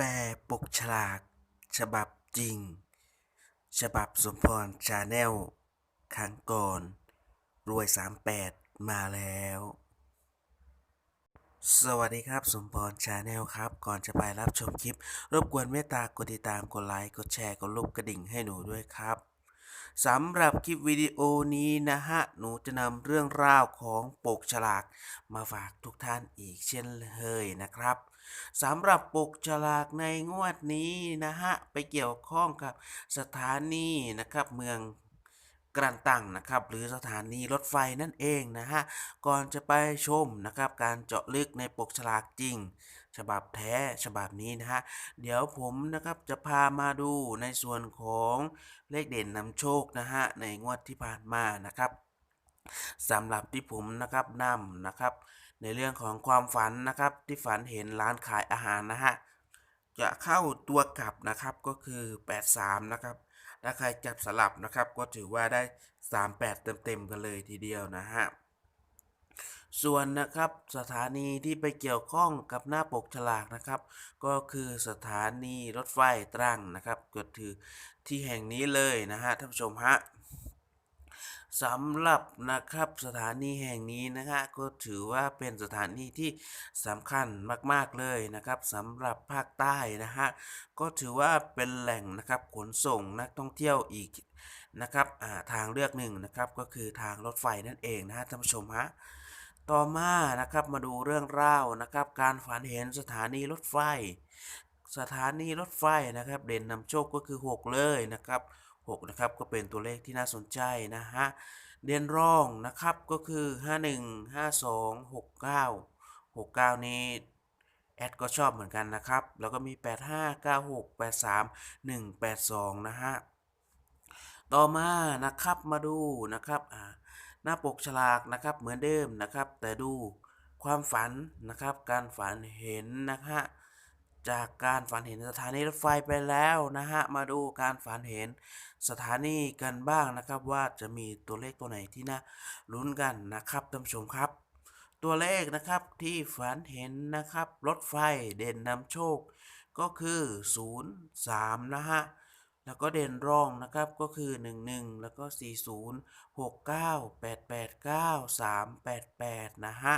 แปลปกฉลาก ฉบับจริง ฉบับสมพรชาแนลครั้งก่อน รวย 38 มาแล้ว สวัสดีครับสมพรชาแนลครับ ก่อนจะไปรับชมคลิป รบกวนเมตตากดติดตาม กดไลค์ กดแชร์ กดรูปกระดิ่งให้หนูด้วยครับ สำหรับคลิปวิดีโอนี้นะฮะ หนูจะนำเรื่องราวของปกฉลาก มาฝากทุกท่านอีกเช่นเคยนะครับสำหรับปกฉลากในงวดนี้นะฮะ ไปเกี่ยวข้องกับสถานีนะครับเมืองกรันตังนะครับหรือสถานีรถไฟนั่นเองนะฮะ ก่อนจะไปชมนะครับการเจาะลึกในปกฉลากจริง ฉบับแท้ฉบับนี้นะฮะ เดี๋ยวผมนะครับจะพามาดูในส่วนของเลขเด่นนำโชคนะฮะ ในงวดที่ผ่านมานะครับสำหรับที่ผมนะครับนำนะครับ ในเรื่องของความฝันนะครับ ที่ฝันเห็นร้านขายอาหารนะฮะจะเข้าตัวกลับนะครับก็คือ 83 นะครับ ถ้าใครจับสลับนะครับก็ถือว่าได้ 38 เต็มๆกันเลยทีเดียวนะฮะ ส่วนนะครับสถานีที่ไปเกี่ยวข้องกับหน้าปกฉลากนะครับ ก็คือสถานีรถไฟตรังนะครับก็คือที่แห่งนี้เลยนะฮะท่านผู้ชมฮะสำหรับนะครับสถานีแห่งนี้นะฮะก็ถือว่าเป็นสถานีที่สำคัญมากๆเลยนะครับสำหรับภาคใต้นะฮะก็ถือว่าเป็นแหล่งนะครับขนส่งนักท่องเที่ยวอีกนะครับทางเลือกหนึ่งนะครับก็คือทางรถไฟนั่นเองนะฮะท่านผู้ชมฮะ ต่อมานะครับมาดูเรื่องเล่านะครับ การฝันเห็นสถานีรถไฟ สถานีรถไฟนะครับ เด่นนำโชคก็คือ 6 เลยนะครับ6นะครับก็เป็นตัวเลขที่น่าสนใจนะฮะเด่นร่องนะครับก็คือ 51 52 69 69 นี้แอดก็ชอบเหมือนกันนะครับ แล้วก็มี 85 96 83 182 นะฮะ ต่อมานะครับมาดูนะครับอ่า หน้าปกฉลากนะครับเหมือนเดิมนะครับ แต่ดูความฝันนะครับ การฝันเห็นนะฮะจากการฝันเห็นสถานีรถไฟไปแล้วนะฮะมาดูการฝันเห็นสถานีกันบ้างนะครับ ว่าจะมีตัวเลขตัวไหนที่น่าลุ้นกันนะครับท่านผู้ชมครับ ตัวเลขนะครับที่ฝันเห็นนะครับ รถไฟเด่นนำโชค ก็คือ 0 3 นะฮะ แล้วก็เด่นรองนะครับก็คือ 11 แล้วก็ 40 69 889 388 นะฮะ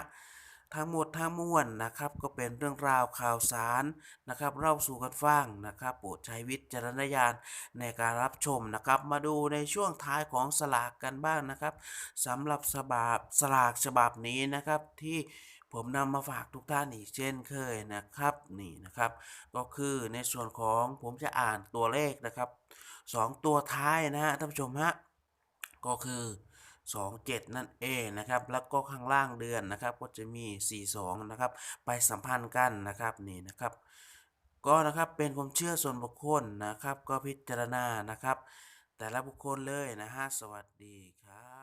ทั้งหมดทั้งมวลนะครับก็เป็นเรื่องราวข่าวสารนะครับเล่าสู่กันฟังนะครับโปรดใช้วิจารณญาณในการรับชมนะครับ มาดูในช่วงท้ายของสลากกันบ้างนะครับสำหรับฉบับสลากฉบับนี้นะครับที่ ผมนำมาฝากทุกท่านอีกเช่นเคยนะครับนี่นะครับ ก็คือในส่วนของผมจะอ่านตัวเลขนะครับสองตัวท้ายนะฮะท่านผู้ชมฮะก็คือ27 นั่นเองนะครับ แล้วก็ข้างล่างเดือนนะครับ ก็จะมี 42 นะครับ ไปสัมพันธ์กันนะครับนี่นะครับ ก็นะครับเป็นความเชื่อส่วนบุคคลนะครับ ก็พิจารณานะครับ แต่ละบุคคลเลยนะฮะสวัสดีครับ